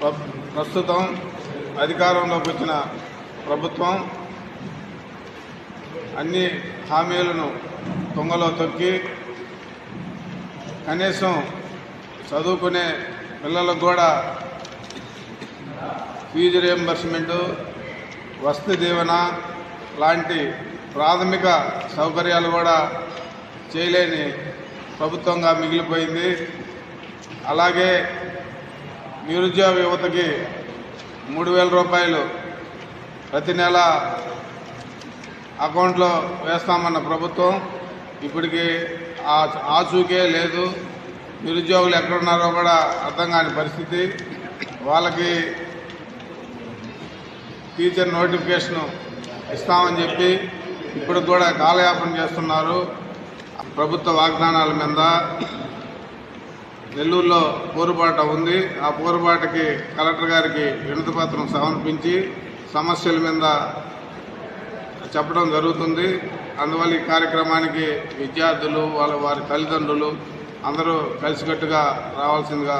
ప్ర- ప్రస్తుతం అధికారంలోకి వచ్చిన ప్రభుత్వం అన్ని హామీలను తుంగలో తొక్కి కనీసం చదువుకునే పిల్లలకు కూడా ఫీజు రియంబర్స్మెంటు వసతి దీవెన లాంటి ప్రాథమిక సౌకర్యాలు కూడా చేయలేని ప్రభుత్వంగా మిగిలిపోయింది. అలాగే నిరుద్యోగ యువతకి మూడు వేల రూపాయలు ప్రతి నెల అకౌంట్లో వేస్తామన్న ప్రభుత్వం ఇప్పటికి ఆ ఆచూకే లేదు. నిరుద్యోగులు ఎక్కడున్నారో కూడా అర్థం కాని పరిస్థితి. వాళ్ళకి టీచర్ నోటిఫికేషన్ ఇస్తామని చెప్పి ఇప్పుడు కూడా కాలయాపన చేస్తున్నారు. ప్రభుత్వ వాగ్దానాల మీద నెల్లూరులో పోరుబాట ఉంది. ఆ పోరుబాటకి కలెక్టర్ గారికి వినతిపత్రం సమర్పించి సమస్యల మీద చెప్పడం జరుగుతుంది. అందువల్ల ఈ కార్యక్రమానికి విద్యార్థులు వాళ్ళ వారి తల్లిదండ్రులు అందరూ కలిసికట్టుగా రావాల్సిందిగా